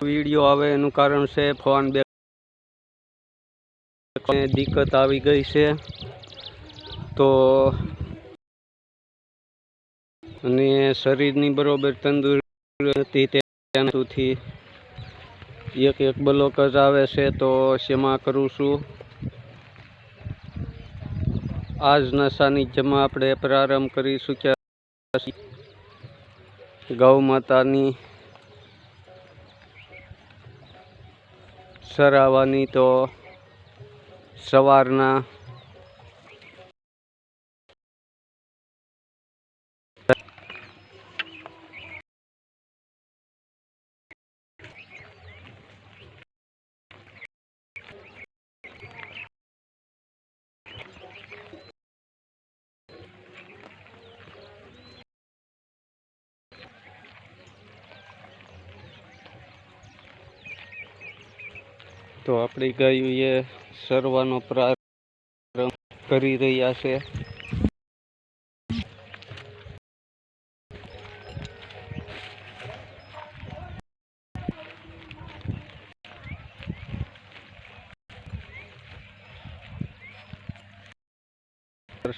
Video આવે એનું કારણ છે ફોન બે દિક્કત આવી ગઈ છે. તો અને શરીરની બરોબર તંદુરસ્તી હતી તેનાથી એક એક બ્લોક જ આવે છે, તો શેમાં કરું છું. આજના સાનિધ્યમાં આપણે પ્રારંભ કરીશું કે ગૌ માતાની સરાવાની તો સવારના તો આપણી ગાયું એ સરવાનો પ્રારંભ કરી રહ્યા છે.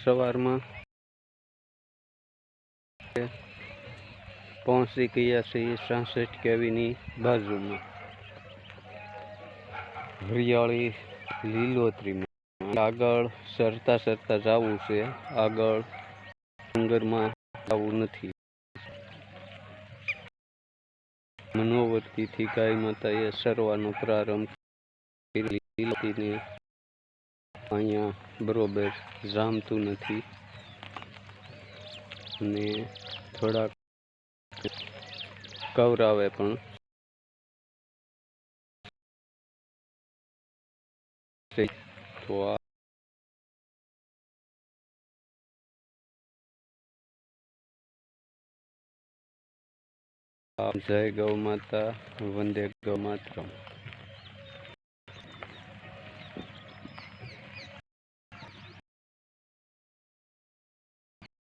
સવારમાં પહોંચી ગયા છીએ સાસઠ કેવીની બાજુમાં. હરિયાળી લીલોતરીમાં આગળ સરતા સરતા જવું છે. આગળ ડુંગરમાં જવું નથી. મનોવર્તીથી ગાય માતાએ સરવાનો પ્રારંભ લીલોતીને અહીંયા બરોબર જામતું નથી. અને થોડાક કવરાવે પણ છે. તો આ જય ગૌ માતા વંદે ગૌ માતરમ